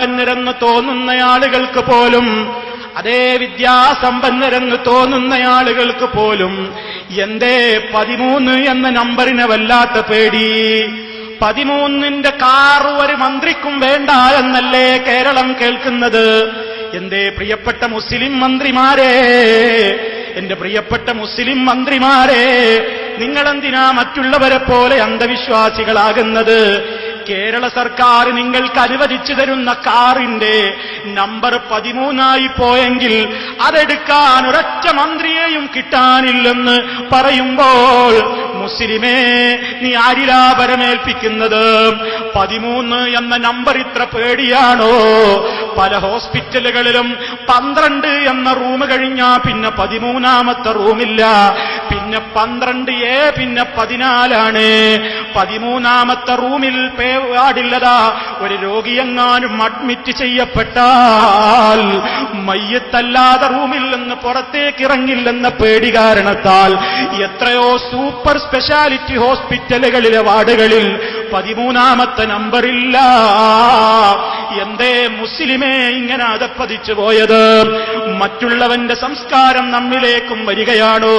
സമ്പന്നരെന്ന് തോന്നുന്ന ആളുകൾക്ക് പോലും അതേ വിദ്യാസമ്പന്നരെന്ന് തോന്നുന്ന ആളുകൾക്ക് പോലും എന്തേ പതിമൂന്ന് എന്ന നമ്പറിനെ വല്ലാത്ത പേടി. പതിമൂന്നിന്റെ കാർ ഒരു മന്ത്രിക്കും വേണ്ട എന്നല്ലേ കേരളം കേൾക്കുന്നത്? എന്റെ പ്രിയപ്പെട്ട മുസ്ലിം മന്ത്രിമാരെ എന്റെ പ്രിയപ്പെട്ട മുസ്ലിം മന്ത്രിമാരെ നിങ്ങളെന്തിനാ മറ്റുള്ളവരെ പോലെ അന്ധവിശ്വാസികളാകുന്നത്? കേരള സർക്കാർ നിങ്ങൾക്ക് അനുവദിച്ചു തരുന്ന കാറിന്റെ നമ്പർ പതിമൂന്നായി പോയെങ്കിൽ അതെടുക്കാൻ ഒരൊറ്റ മന്ത്രിയെയും കിട്ടാനില്ലെന്ന് പറയുമ്പോൾ മുസ്ലിമേ നീ ആരിലാ പരമേൽപ്പിക്കുന്നത് പതിമൂന്ന് എന്ന നമ്പർ ഇത്ര പേടിയാണോ? പല ഹോസ്പിറ്റലുകളിലും പന്ത്രണ്ട് എന്ന റൂം കഴിഞ്ഞാ പിന്നെ പതിമൂന്നാമത്തെ റൂമില്ല. പിന്നെ പന്ത്രണ്ട് എ പിന്നെ പതിനാലാണ്. പതിമൂന്നാമത്തെ റൂമിൽ പാടില്ലതാ ഒരു രോഗിയെങ്ങാനും അഡ്മിറ്റ് ചെയ്യപ്പെട്ടാൽ മയ്യത്തല്ലാതെ റൂമിൽ നിന്ന് പുറത്തേക്ക് ഇറങ്ങില്ലെന്ന പേടി കാരണത്താൽ എത്രയോ സൂപ്പർ സ്പെഷ്യാലിറ്റി ഹോസ്പിറ്റലുകളിലെ വാർഡുകളിൽ പതിമൂന്നാമത്തെ നമ്പറില്ല. മുസ്ലിമേ ഇങ്ങനെ അതപ്പതിച്ചു പോയത്. മറ്റുള്ളവന്റെ സംസ്കാരം നമ്മിലേക്കും വരികയാണോ?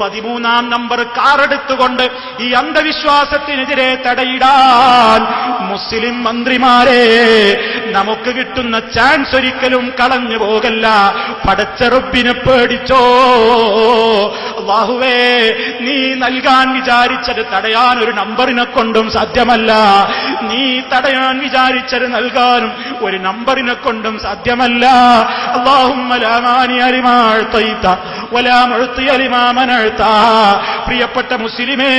പതിമൂന്നാം നമ്പർ കാറെടുത്തുകൊണ്ട് ഈ അന്ധവിശ്വാസത്തിനെതിരെ തടയിടാൻ മുസ്ലിം മന്ത്രിമാരെ നമുക്ക് കിട്ടുന്ന ചാൻസ് ഒരിക്കലും കളഞ്ഞു പോകല്ല. പടച്ചെറുപ്പിനെ പേടിച്ചോ? ബാഹുവേ നീ നൽകാൻ വിചാരിച്ചത് തടയാൻ ഒരു നമ്പറിനെ കൊണ്ടും സാധ്യമല്ല. നീ തടയാൻ വിചാരിച്ചത് നൽകാനും ഒരു നമ്പറിനെ കൊണ്ടും സാധ്യമല്ല. പ്രിയപ്പെട്ട മുസ്ലിമേ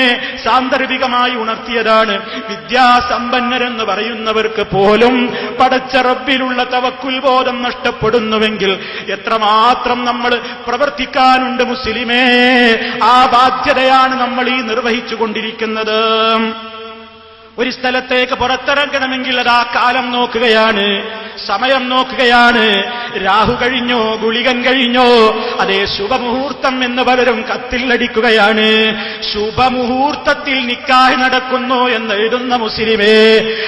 സാന്ദർഭികമായി ഉണർത്തിയതാണ് വിദ്യാസമ്പന്നരെന്ന് പറയുന്നവർക്ക് പോലും പടച്ച റബ്ബിലുള്ള തവക്കുൽ ബോധം നഷ്ടപ്പെടുന്നുവെങ്കിൽ എത്രമാത്രം നമ്മൾ പ്രവർത്തിക്കാനുണ്ട് മുസ്ലിമേ. ആ ബാധ്യതയാണ് നമ്മൾ ഈ നിർവഹിച്ചു കൊണ്ടിരിക്കുന്നത് ഒരു സ്ഥലത്തേക്ക് പുറത്തിറങ്ങണമെങ്കിൽ അതാ കാലം നോക്കുകയാണ് സമയം നോക്കുകയാണ്. രാഹു കഴിഞ്ഞോ ഗുളികൻ കഴിഞ്ഞോ അതേ ശുഭമുഹൂർത്തം എന്ന് പലരും കത്തിൽ അടിക്കുകയാണ് ശുഭമുഹൂർത്തത്തിൽ നിക്കാഹ് നടക്കുന്നു എന്ന് എഴുതുന്ന മുസ്ലിമേ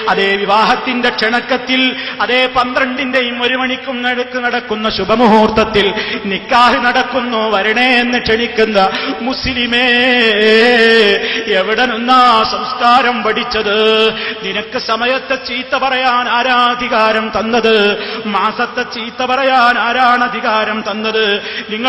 അതേ വിവാഹത്തിന്റെ ക്ഷണക്കത്തിൽ അതേ പന്ത്രണ്ടിന്റെയും ഒരു മണിക്കും നടുക്ക് നടക്കുന്ന ശുഭമുഹൂർത്തത്തിൽ നിക്കാഹ് നടക്കുന്നു വരണേ എന്ന് ക്ഷണിക്കുന്ന മുസ്ലിമേ എവിടെ നിന്നാ സംസ്കാരം പഠിച്ചത്? നിനക്ക് സമയത്തെ ചീത്ത പറയാൻ ആരാധികാരം തന്നത്? മാസത്തെ ചീത്ത പറയാൻ ആരാണ് അധികാരം തന്നത്? നിങ്ങൾ